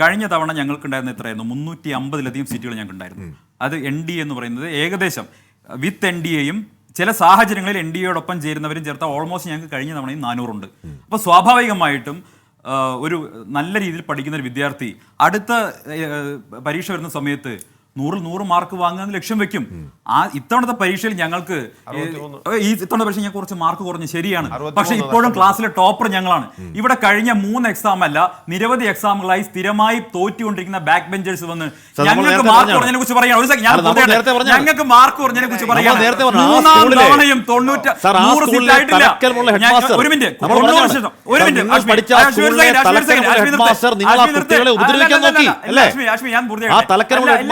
കഴിഞ്ഞ തവണ ഞങ്ങൾക്കുണ്ടായിരുന്ന എത്രയായിരുന്നു? മുന്നൂറ്റി അമ്പതിലധികം സീറ്റുകൾ ഞങ്ങൾക്കുണ്ടായിരുന്നു. അത് എൻ ഡി എന്ന് പറയുന്നത് ഏകദേശം വിത്ത് എൻ ഡി എയും ചില സാഹചര്യങ്ങളിൽ എൻ ഡി എയോടൊപ്പം ചേരുന്നവരും ചേർത്ത ഓൾമോസ്റ്റ് ഞങ്ങൾക്ക് കഴിഞ്ഞ തവണയും നാനൂറുണ്ട്. അപ്പോൾ സ്വാഭാവികമായിട്ടും ഒരു നല്ല രീതിയിൽ പഠിക്കുന്ന ഒരു വിദ്യാർത്ഥി അടുത്ത പരീക്ഷ വരുന്ന സമയത്ത് നൂറിൽ നൂറ് മാർക്ക് വാങ്ങുക ലക്ഷ്യം വെക്കും. ആ ഇത്തവണത്തെ പരീക്ഷയിൽ ഞങ്ങൾക്ക് ഈ ഇത്തവണ പരീക്ഷ ഞാൻ കുറച്ച് മാർക്ക് കുറഞ്ഞു ശരിയാണ്. പക്ഷെ ഇപ്പോഴും ക്ലാസ്സിലെ ടോപ്പർ ഞങ്ങളാണ്. ഇവിടെ കഴിഞ്ഞ മൂന്ന് എക്സാം അല്ല നിരവധി എക്സാമുകളായി സ്ഥിരമായി തോറ്റുകൊണ്ടിരിക്കുന്ന ബാക്ക് ബെഞ്ചേഴ്സ് വന്ന് ഞങ്ങൾക്ക് മാർക്ക്. കുറഞ്ഞതിനെ കുറിച്ച് പറയാം. ഒരു. ഞങ്ങൾക്ക് മാർക്ക് കുറഞ്ഞതിനെ കുറിച്ച് പറയാം. മൂന്നാം തവണയും തൊണ്ണൂറ്റ നൂറ് ഒരു മിനിറ്റ്. ഒരു മിനിറ്റ്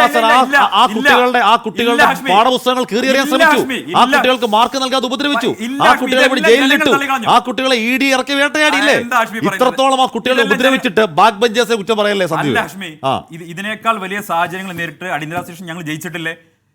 ഞാൻ ആ-. കുട്ടികളുടെ ആ കുട്ടികളുടെ. പാഠപുസ്തകങ്ങൾ കീറിയറിയാൻ ശ്രമിച്ചു. ആ കുട്ടികൾക്ക് മാർക്ക് നൽകാതെ ഉപദ്രവിച്ചു. ആ കുട്ടികളെ കൂടി ജയിലിലിട്ടു ആ കുട്ടികളെ ഇ ഡി ഇറക്കി വേട്ടയാടിയില്ലേ? ഇത്രത്തോളം ആ കുട്ടികളെ ഉപദ്രവിച്ചിട്ട് ബാക്ക് ബെഞ്ചേഴ്സെ കുറ്റം പറയല്ലേ സന്ദീപ്? ഇതിനേക്കാൾ വലിയ സാഹചര്യങ്ങൾ നേരിട്ട് അടിയന്തര ഞങ്ങൾ ജയിച്ചിട്ടില്ലേ?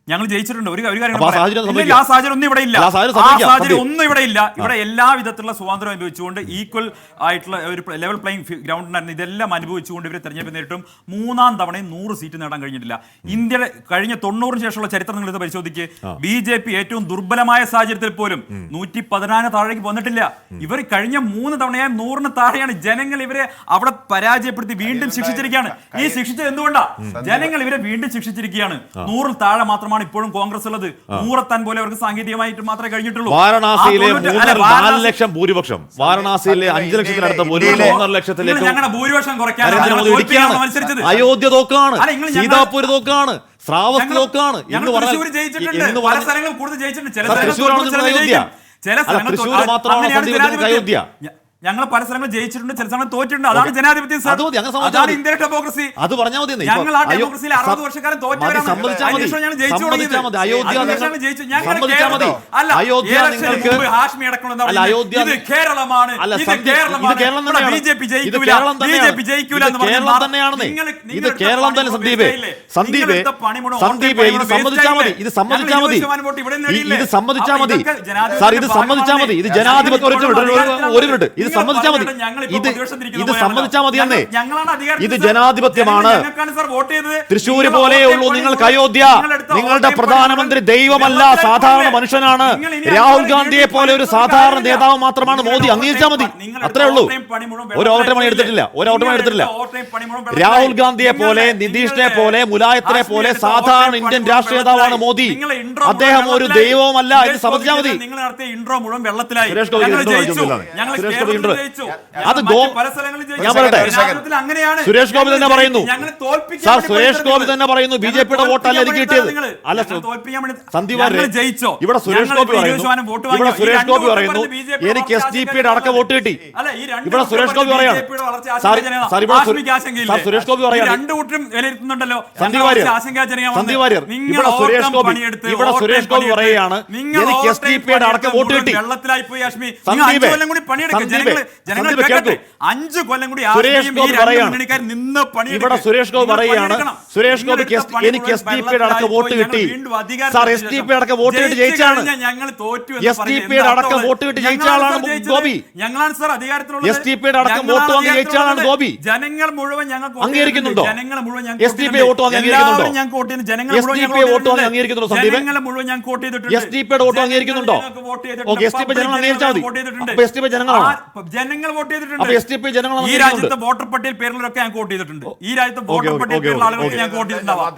ഞങ്ങൾ ജയിച്ചിട്ടുണ്ട്. ഒരു ഒരു കാര്യം ആ പറയാം. സാഹചര്യം ആ സാഹചര്യം ഒന്നും ഇവിടെ ഇല്ല. ആ സാഹചര്യം സാഹചര്യം ഒന്നും ഇവിടെ ഇല്ല. ഇവിടെ എല്ലാ വിധത്തിലുള്ള സ്വാതന്ത്ര്യം അനുഭവിച്ചുകൊണ്ട് ഈക്വൽ ആയിട്ടുള്ള ഒരു ലെവൽ പ്ലേയിങ് ഗ്രൗണ്ടിനായിരുന്നു ഇതെല്ലാം അനുഭവിച്ചുകൊണ്ട് ഇവർ തെരഞ്ഞെടുപ്പ് നേരിട്ടും മൂന്നാം തവണയും നൂറ് സീറ്റ് നേടാൻ കഴിഞ്ഞിട്ടില്ല. ഇന്ത്യയുടെ കഴിഞ്ഞ തൊണ്ണൂറിന് ശേഷമുള്ള ചരിത്രം നിങ്ങൾ ഇത് പരിശോധിക്കുക ബി ജെ പി ഏറ്റവും ദുർബലമായ സാഹചര്യത്തിൽ പോലും നൂറ്റി പതിനാല് താഴേക്ക് വന്നിട്ടില്ല. ഇവർ കഴിഞ്ഞ മൂന്ന് തവണയായി നൂറിന് താഴെയാണ്. ജനങ്ങൾ ഇവരെ അവിടെ പരാജയപ്പെടുത്തി വീണ്ടും ശിക്ഷിച്ചിരിക്കുകയാണ്. ഈ ശിക്ഷിച്ചത് എന്തുകൊണ്ടാണ് ജനങ്ങൾ ഇവരെ വീണ്ടും ശിക്ഷിച്ചിരിക്കുകയാണ്. നൂറിൽ താഴെ മാത്രമാണ് ഇപ്പോഴും കോൺഗ്രസ് ഉള്ളത് നൂറെത്താൻ പോലെ അവർക്ക് സാങ്കേതികമായിട്ട് മാത്രമേ കഴിഞ്ഞിട്ടുള്ളൂ വാരണാസിയിലെ നാല് ലക്ഷം ഭൂരിപക്ഷം വാരണാസിയിലെ അഞ്ച് ലക്ഷത്തിനടുത്ത ഭൂരിപക്ഷം ലക്ഷത്തിലേക്ക് ഞങ്ങളുടെ മത്സരിച്ചത് അയോധ്യ തോക്കാണ് സീതാപൂർ തോക്കാണ് ശ്രാവസ്തി തോക്കാണ് എന്ന് ജയിച്ചിട്ടുണ്ട് പല സ്ഥലങ്ങളും കൂടുതൽ ജയിച്ചിട്ടുണ്ട് ചില സ്ഥലങ്ങളിൽ സ്ഥലങ്ങൾ തൃശ്ശൂരാണ്. അയോധ്യ. ചില തൃശ്ശൂർ മാത്രമാണ്. അയോധ്യ. ഞങ്ങൾ പല സ്ഥലങ്ങൾ ജയിച്ചിട്ടുണ്ട് ചില സ്ഥലങ്ങൾ തോറ്റിട്ടുണ്ട്. അതാണ് ജനാധിപത്യം സാർ. അതാണ് ഇന്ത്യൻ ഡെമോക്രസി അത് പറഞ്ഞാൽ മതി ഞങ്ങൾ ആ ഡെമോക്രസിയിൽ അറുപത് വർഷക്കാലം തോറ്റവരാണ്. ഇത് കേരളമാണ്. ഇത് ഇത് കേരളം. ബി ജെ പി ഇത് ബി ജെ പി ഇത് തന്നെ സന്ദീപേ. സന്ദീപേ, സന്ദീപേ, ഇത് സമ്മതിച്ചാൽ മതി. ഇത് സമ്മതിച്ചാൽ മതി. ഇത് സമ്മതിച്ചാൽ മതി. ജനാധിപത്യത്തിന്റെ സാർ ഇത് സമ്മതിച്ചാൽ മതി. ഇത് ജനാധിപത്യം ഒരു മിനിറ്റ്, മിനിറ്റ്. ഇത് സമ്മതിച്ചാൽ മതി. ഞങ്ങൾ ഇത് ഇത്. സമ്മതിച്ചാൽ മതി അധികാരത്തിൽ ഇത് ജനാധിപത്യമാണ്. നിങ്ങൾ പോലെ ഉള്ളൂ നിങ്ങൾക്ക് അയോധ്യ നിങ്ങളുടെ പ്രധാനമന്ത്രി ദൈവമല്ല സാധാരണ മനുഷ്യനാണ്. രാഹുൽ ഗാന്ധിയെ പോലെ ഒരു സാധാരണ നേതാവ് മാത്രമാണ് മോദി. അംഗീകരിച്ചാൽ മതി. അത്രേ ഉള്ളൂ. ഒരു ഓവർടൈം പണി എടുത്തിട്ടില്ല. ഒരു ഓവർടൈം എടുത്തിട്ടില്ല. രാഹുൽ ഗാന്ധിയെ പോലെ നിതീഷിനെ പോലെ മുലായത്തിനെ പോലെ സാധാരണ ഇന്ത്യൻ രാഷ്ട്രീയ നേതാവാണ് മോദി. അദ്ദേഹം ഒരു ദൈവവുമല്ല ഇത് സമ്മതിച്ചാൽ മതി. നിങ്ങൾ നടത്തിയ ഇൻട്രോ മുഴുവൻ വെള്ളത്തിലായി സുരേഷ് ഗോപി ജയിച്ചു അത്. ഞാൻ പറയട്ടെ. അങ്ങനെയാണ് സുരേഷ് ഗോപി തന്നെ പറയുന്നു. സാർ, സുരേഷ് ഗോപി തന്നെ പറയുന്നു, ബി ജെ പിയുടെ വോട്ടല്ല എനിക്ക് കിട്ടിയത്. അല്ല, തോൽപ്പിക്കാൻ വേണ്ടി സന്ദീപ് ജയിച്ചോ ഇവിടെ സുരേഷ് ഗോപി പറയുന്നു, 20 വോട്ട് ഇവിടെ വാങ്ങി. സുരേഷ് ഗോപി പറയുന്നു, എനിക്ക് എസ് ഡി പിയുടെ അടക്കം വോട്ട് കിട്ടി. അല്ല, ഈ രണ്ട് ഇവിടെ സുരേഷ് ഗോപി പറയാണ്. സുരേഷ് ഗോപി പറയാണ്. രണ്ട് കൂട്ടരും വിലയിരുത്തുന്നുണ്ടല്ലോ സന്ദീപ് വാര്യർ. സന്ദീപ് വാര്യർ, ഇവിടെ സുരേഷ് ഗോപി, ഇവിടെ സുരേഷ് ഗോപി പറയുകയാണ്, നിങ്ങൾ എനിക്ക് എസ് ഡി പിയുടെ അടക്കം വോട്ട് കിട്ടി. വെള്ളത്തിലായി പോയി അശ്മി സന്ദീപേ, അഞ്ച് കൊല്ലം കൂടി ജനങ്ങൾ കേൾക്കട്ടെ കേൾക്കൂ. അഞ്ച് കൊല്ലം കൂടി സുരേഷ് ഗോപി പറയാണ്. ഇവിടെ സുരേഷ് ഗോപി പറയുകയാണ് സുരേഷ് ഗോപി ഗോപിക്ക് എനിക്ക് എസ് ഡി പിയുടെ അടക്കം വോട്ട് കിട്ടി. ഞങ്ങൾ സാർ എസ് ഡി പി അടക്കം വോട്ട് കിട്ടി ജയിച്ചാണ് ഞങ്ങൾ എസ് ഡി പിയുടെ അടക്കം വോട്ട് കിട്ടി ജയിച്ച ആളാണ് ഗോപി. ഞങ്ങളാണ് സാർ അധികാരത്തിലുള്ള എസ് ഡി പിയുടെ അടക്കം വോട്ട് വാങ്ങി ജയിച്ച ആളാണ് ഗോപി. ജനങ്ങൾ മുഴുവൻ ഞങ്ങൾക്ക് വോട്ട് അംഗീകരിക്കുന്നുണ്ടോ? ജനങ്ങൾ മുഴുവൻ എസ് ഡി പി വോട്ട് വാങ്ങി അംഗീകരിക്കുന്നുണ്ടോ? ഞങ്ങൾക്ക് വോട്ട് ചെയ്ത് ജനങ്ങൾ എസ് ഡി പി വോട്ട് വാങ്ങി. അംഗീകരിക്കുന്നുണ്ടോ സന്ദീപ്? മുഴുവൻ ഞങ്ങൾക്ക് വോട്ട് ചെയ്തിട്ടുണ്ട്. എസ് ഡി പിയുടെ വോട്ട് അംഗീകരിക്കുന്നുണ്ടോ? ഓക്കെ. എസ് ഡി പി ജനങ്ങൾ അംഗീകരിച്ചാൽ മതി. എസ് ഡി പി ജനങ്ങളാണോ? ജനങ്ങൾ വോട്ട് ചെയ്തിട്ടുണ്ട്. ഈ. രാജ്യത്തെ വോട്ടർ പട്ടികയിൽ പേരിലൊക്കെ ഞാൻ വോട്ട് ചെയ്തിട്ടുണ്ട്. ഈ രാജ്യത്തെ വോട്ടർ പട്ടിയൽ പട്ടികയിൽ ഞാൻ ഓക്കേ. ആളുകൾക്ക് ഞങ്ങൾക്ക് വോട്ട് ചെയ്തിട്ടുണ്ടാവാം.